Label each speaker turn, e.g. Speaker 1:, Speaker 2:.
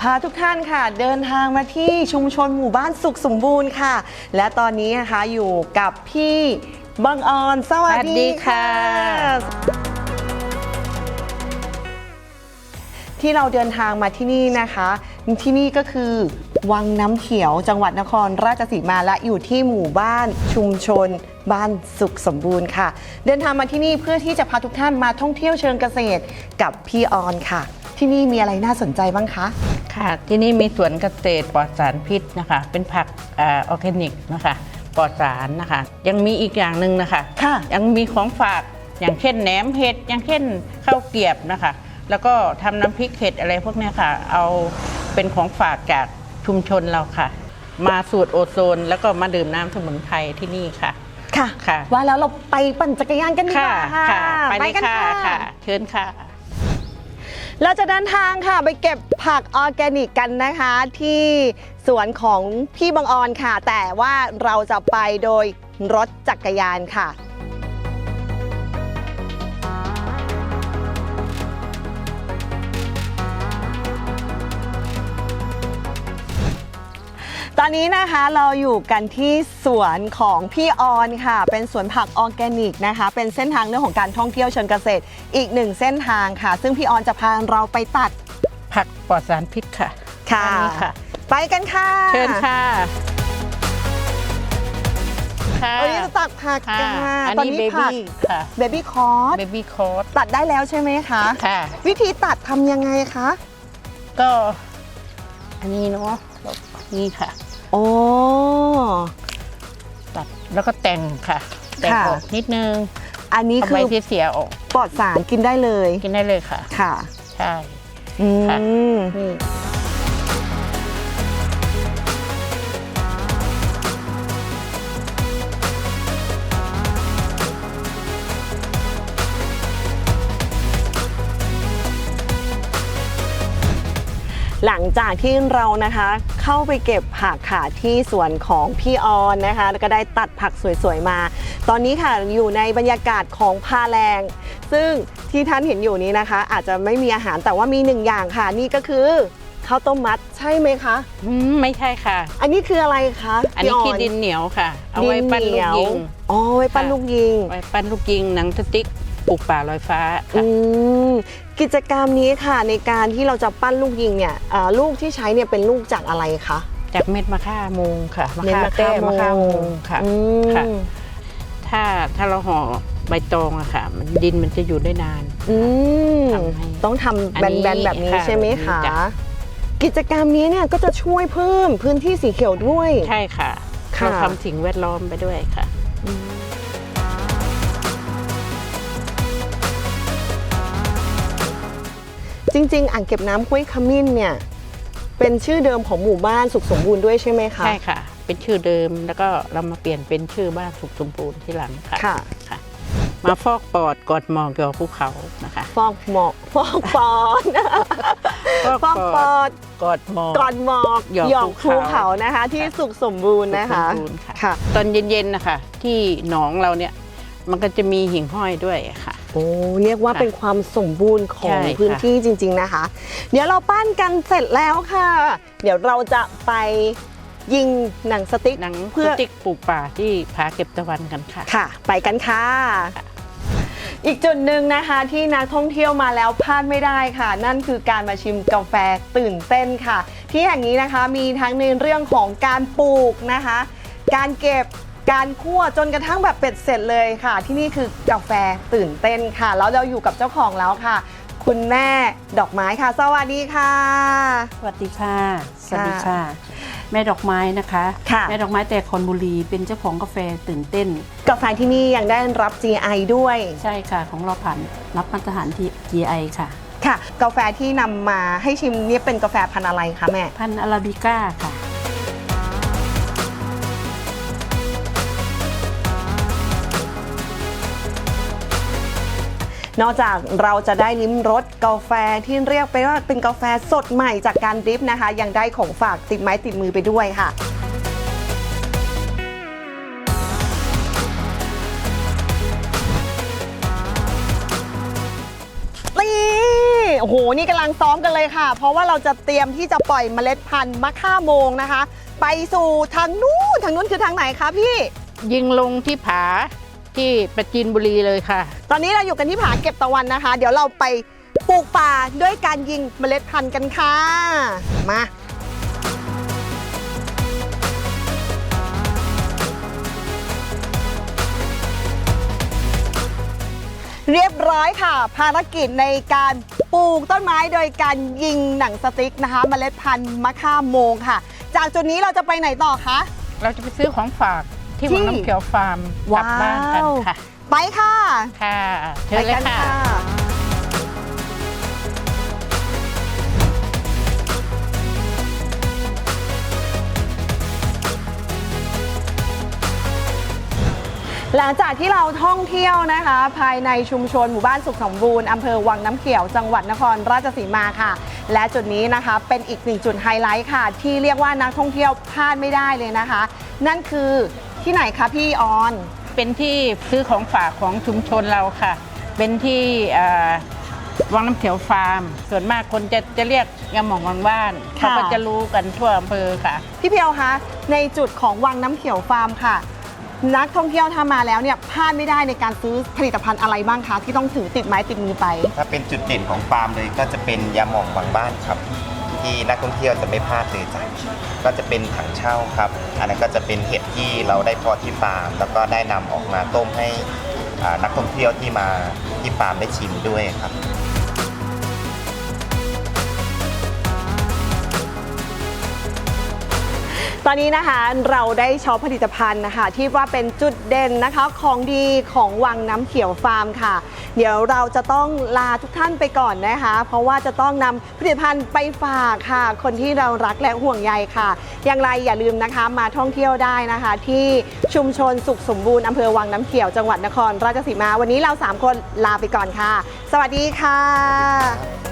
Speaker 1: พาทุกท่านค่ะ เดินทางมาที่ชุมชนหมู่บ้านสุขสมบูรณ์ค่ะ และตอนนี้นะคะอยู่กับพี่บังออนสวัส
Speaker 2: สวัสดี
Speaker 1: ดีค่ะ
Speaker 2: ค่ะ
Speaker 1: ที่เราเดินทางมาที่นี่นะคะ ที่นี่ก็คือ วังน้ำเขียวจังหวัดนครราชสีมาและอยู่ที่หมู่บ้านชุมชน บ้านสุขสมบูรณ์ค่ะ เดินทางมาที่นี่เพื่อที่จะพาทุกท่านมาท่องเที่ยวเชิงเกษตรกับพี่ออนค่ะ ที่นี่มีอะไรน่าสนใจบ้างคะ
Speaker 2: ค่ะ ที่นี่มีสวนเกษตรปลอดสารพิษนะคะ เป็นผักเออร์แกนิกนะคะปลอดสารนะคะ ยังมีอีกอย่างหนึ่งนะคะ
Speaker 1: ค่ะ
Speaker 2: ยังมีของฝากอย่างเช่นแหนมเห็ดอย่างเช่นข้าวเกรียบนะคะ แล้วก็ทำน้ำพริกเห็ดอะไรพวกเนี้ยค่ะ เอาเป็นของฝากจาก ชุมชนเราค่ะ มาสูตรโอโซน แล้วก็มาดื่มน้ำสมุนไพรที่นี่ค่ะ
Speaker 1: ค่ะ
Speaker 2: ค่ะ
Speaker 1: ว่าแล้วเราไปปั่นจักรยานกันดีก
Speaker 2: ค่ะ
Speaker 1: ว่าค่ะ
Speaker 2: ค่ะไปเลย
Speaker 1: กัน
Speaker 2: ค่ะค่ะ เชิญค่ะ
Speaker 1: เราจะเดินทางค่ะไปเก็บผักออร์แกนิกกันนะคะ ที่สวนของพี่บังออนค่ะ แต่ว่าเราจะไปโดยรถจักรยานค่ะ ตอนนี้นะคะเราอยู่กันที่สวนของพี่ออนค่ะ เป็นสวนผักออร์แกนิกนะคะ เป็นเส้นทางเรื่องของการท่องเที่ยวเชิงเกษตร อีกหนึ่งเส้นทางค่ะ ซึ่งพี่ออนจะพาเราไปตัด
Speaker 2: ผักปลอดสารพิษค่ะ
Speaker 1: ค่ะ
Speaker 2: อันนี้ค่ะ
Speaker 1: ไปกันค่ะ
Speaker 2: เชิญค่ะค่ะ
Speaker 1: วันนี้จะตัดผัก
Speaker 2: ค่ะ
Speaker 1: กัน
Speaker 2: อัน
Speaker 1: ตอน
Speaker 2: นี้
Speaker 1: นี้
Speaker 2: เบ
Speaker 1: ผัก
Speaker 2: บี้ค่ะ
Speaker 1: เบบี้คอร์ส
Speaker 2: เบบี้คอร์ส
Speaker 1: ตัดได้แล้วใช่ไหมคะ
Speaker 2: ค่ะ
Speaker 1: วิธีตัดทำยังไงคะ
Speaker 2: ก็ อันนี้เนาะแล้วนี่ค่ะ
Speaker 1: โอ้
Speaker 2: ตัดแล้วก็แต่งค่ะ แต่ง
Speaker 1: ค่ะ
Speaker 2: ออกนิดนึง
Speaker 1: อันนี้
Speaker 2: เอา
Speaker 1: คื
Speaker 2: ใบ
Speaker 1: อ
Speaker 2: ที่เสียออก
Speaker 1: ปลอดสารกินได้เลย
Speaker 2: กินได้เลยค่ะ
Speaker 1: ค่ะ
Speaker 2: ใช่
Speaker 1: อื
Speaker 2: ค่ะ
Speaker 1: ม
Speaker 2: นี่
Speaker 1: หลังจากที่เรานะคะเข้าไปเก็บผักค่ะที่สวนของพี่ออนนะคะ แล้วก็ได้ตัดผักสวยๆมา ตอนนี้ค่ะอยู่ในบรรยากาศของพาแรง ซึ่งที่ท่านเห็นอยู่นี้นะคะ อาจจะไม่มีอาหารแต่ว่ามีหนึ่งอย่างค่ะ นี่ก็คือข้าวต้มมัดใช่ไหมคะ
Speaker 2: อืมไม่ใช่ค่ะ
Speaker 1: อันนี้คืออะไรคะ
Speaker 2: อันนี้
Speaker 1: พี่
Speaker 2: คือดินเหนียวค่ะ เอาไว้ปั้นลูกยิง
Speaker 1: อ๋อไว้ปั้น
Speaker 2: ค่ะ
Speaker 1: ลูกยิง
Speaker 2: ไว้ปั้นลูกยิงหนังสติ๊ก ปลูกป่าลอยฟ้า
Speaker 1: อื
Speaker 2: ค่ะ
Speaker 1: มกิจกรรมนี้ค่ะในการที่เราจะปั้นลูกยิงเนี่ยอ่าลูกที่ใช้เนี่ยเป็นลูกจากอะไรคะ
Speaker 2: จากเม็ดมะค่าโมงค่ะมะ
Speaker 1: เม็ด
Speaker 2: ค่ามะแต้
Speaker 1: ค่าม
Speaker 2: มะค่าโม
Speaker 1: โม
Speaker 2: งค่ะ
Speaker 1: อืม
Speaker 2: ค่ะ ถ้าถ้าเราห่อใบตองอะค่ะ มันดินมันจะอยู่ได้นาน
Speaker 1: อืม
Speaker 2: ทำให้
Speaker 1: ต้องทำ
Speaker 2: อั
Speaker 1: แบ
Speaker 2: นนี้
Speaker 1: นๆ แบบนี้
Speaker 2: ค่ะ
Speaker 1: ใช่ไหมคะ
Speaker 2: จ้ะ
Speaker 1: กิจกรรมนี้เนี่ยก็จะช่วยเพิ่มพื้นที่สีเขียวด้วย
Speaker 2: ใช่ค่ะ
Speaker 1: ค่ะ
Speaker 2: เราทำสิ่งแวดล้อมไปด้วยค่ะ
Speaker 1: จริง ๆ อ่างเก็บน้ำห้วยขมิ้นเนี่ยเป็นชื่อเดิมของหมู่บ้านสุขสมบูรณ์ด้วยใช่ไหมคะ
Speaker 2: ใช่ค่ะ เป็นชื่อเดิมแล้วก็เรามาเปลี่ยนเป็นชื่อบ้านสุขสมบูรณ์ที่หลังค่ะ
Speaker 1: ค่ะ
Speaker 2: ค่ะ มาฟอกปอดกอดหมอกยอภูเขานะคะ
Speaker 1: ฟอกหมอกฟอกปอดฟอกปอด
Speaker 2: กอดหมอก
Speaker 1: ก่อนหมอก
Speaker 2: หยอก
Speaker 1: หยอก
Speaker 2: ภู
Speaker 1: ภู
Speaker 2: เขา
Speaker 1: เขานะคะ ที่
Speaker 2: ค่ะ
Speaker 1: สุขสมบูรณ์นะคะ
Speaker 2: สุขสมบูรณ์ค่ะ
Speaker 1: ค่ะ
Speaker 2: ตอนเย็นๆนะคะที่หนองเราเนี่ยมันก็จะมีหิ่งห้อยด้วยค่ะ
Speaker 1: โอ้เรียกว่า
Speaker 2: ค่ะ
Speaker 1: เป็นความสมบูรณ์ของ
Speaker 2: ใช่ค่ะ
Speaker 1: พื้นที่จริง ๆนะคะ เดี๋ยวเราปั้นกันเสร็จแล้วค่ะ เดี๋ยวเราจะไปยิงหนังสติ๊ก
Speaker 2: หนัง
Speaker 1: เพื่
Speaker 2: เพื่
Speaker 1: อ
Speaker 2: อ ติ๊กปลูกป่าที่ผาเก็บตะวันกันค่ะ
Speaker 1: ค่ะ ไปกันค่ะ อีกจุดหนึ่งนะคะที่นักท่องเที่ยวมาแล้วพลาดไม่ได้ค่ะ นั่นคือการมาชิมกาแฟตื่นเต้นค่ะ ที่แห่งนี้นะคะมีทั้งในเรื่องของการปลูกนะคะ การเก็บ การคั่วจนกระทั่งแบบเป็ดเสร็จเลยค่ะ ที่นี่คือกาแฟตื่นเต้นค่ะ แล้วเราอยู่กับเจ้าของแล้วค่ะ คุณแม่ดอกไม้ค่ะ สวัสดีค่ะ
Speaker 3: สวัสดีค่ะ สวัสดีค่ะ แม่ดอกไม้นะคะ
Speaker 1: ค่ะ
Speaker 3: แม่ดอกไม้แต่คอนบุรีเป็นเจ้าของกาแฟตื่นเต้น
Speaker 1: กาแฟที่นี่ยังได้รับ GI ด้วย
Speaker 3: ใช่ค่ะ ของเราผ่านรับมาตรฐานที่ GI ค่ะ
Speaker 1: ค่ะ กาแฟที่นำมาให้ชิมเนี่ยเป็นกาแฟพันธุ์อะไรคะแม่
Speaker 3: พันธุ์อาราบิก้าค่ะ
Speaker 1: นอกจากเราจะได้ลิ้มรสกาแฟที่เรียกไปว่าเป็นกาแฟสดใหม่จากการดริฟนะคะ ยังได้ของฝากติดไม้ติดมือไปด้วยค่ะนี่โอ้โหโห นี่กำลังซ้อมกันเลยค่ะ เพราะว่าเราจะเตรียมที่จะปล่อยเมล็ดพันธุ์มะค่าโมงนะคะ ไปสู่ทางนู้น ทางนู้นคือทางไหนคะพี่
Speaker 2: ยิงลงที่ผา ที่ประจินบุรีเลยค่ะ
Speaker 1: ตอนนี้เราอยู่กันที่ผาเก็บตะวันนะคะ เดี๋ยวเราไปปลูกป่าด้วยการยิงเมล็ดพันธุ์กันค่ะ มาเรียบร้อยค่ะ ภารกิจในการปลูกต้นไม้โดยการยิงหนังสติ๊กนะคะเมล็ดพันธุ์มะค่าโมงค่ะ จากจุดนี้เราจะไปไหนต่อคะ
Speaker 2: เราจะไปซื้อของฝาก ที่
Speaker 1: ที่
Speaker 2: วังน้ำเขียวฟาร์มกลับบ้านกันค่ะ
Speaker 1: ไปค่ะ
Speaker 2: ค่ะเชิญเลย
Speaker 1: ไปกัน
Speaker 2: ค่ะ
Speaker 1: หลังจากที่เราท่องเที่ยวนะคะ ภายในชุมชนหมู่บ้านสุขสมบูรณ์อำเภอวังน้ำเขียวจังหวัดนครราชสีมาค่ะและจุดนี้นะคะเป็นอีกหนึ่งจุดไฮไลท์ค่ะ ที่เรียกว่านักท่องเที่ยวพลาดไม่ได้เลยนะคะ นั่นคือ ที่ไหนคะพี่ออน
Speaker 2: เป็นที่ซื้อของฝากของชุมชนเราค่ะ เป็นที่เอ่อวังน้ำเขียวฟาร์ม ส่วนมากคนจะจะเรียกยาหม่องวังบ้านเขาก็จะรู้กันทั่วอำเภอค่ะ
Speaker 1: พี่เพียวคะในจุดของวังน้ำเขียวฟาร์มค่ะ นักท่องเที่ยวถ้ามาแล้วเนี่ยพลาดไม่ได้ในการซื้อผลิตภัณฑ์อะไรบ้างคะที่ต้องถือติดไม้ติดมือไป
Speaker 4: ถ้าเป็นจุดเด่นของฟาร์มเลยก็จะเป็นยาหม่องบางบ้านครับ ที่นักท่องเที่ยวจะไม่พลาดเลยจ้ะก็จะเป็นถังเช่าครับ อันนั้นก็จะเป็นเห็ดที่เราได้เพอที่ฟาร์มแล้วก็ได้นำออกมาต้มให้นักท่องเที่ยวที่มาที่ฟาร์มได้ชิมด้วยครับ
Speaker 1: ตอนนี้นะคะเราได้ช็อปผลิตภัณฑ์นะคะที่ว่าเป็นจุดเด่นนะคะของดีของวังน้ำเขียวฟาร์มค่ะ เดี๋ยวเราจะต้องลาทุกท่านไปก่อนนะคะ เพราะว่าจะต้องนำผลิตภัณฑ์ไปฝากค่ะ คนที่เรารักและห่วงใยค่ะ อย่างไรอย่าลืมนะคะมาท่องเที่ยวได้นะคะ ที่ชุมชนสุขสมบูรณ์อำเภอวังน้ำเขียวจังหวัดนครราชสีมา วันนี้เราสามคนลาไปก่อนค่ะ สวัสดีค่ะ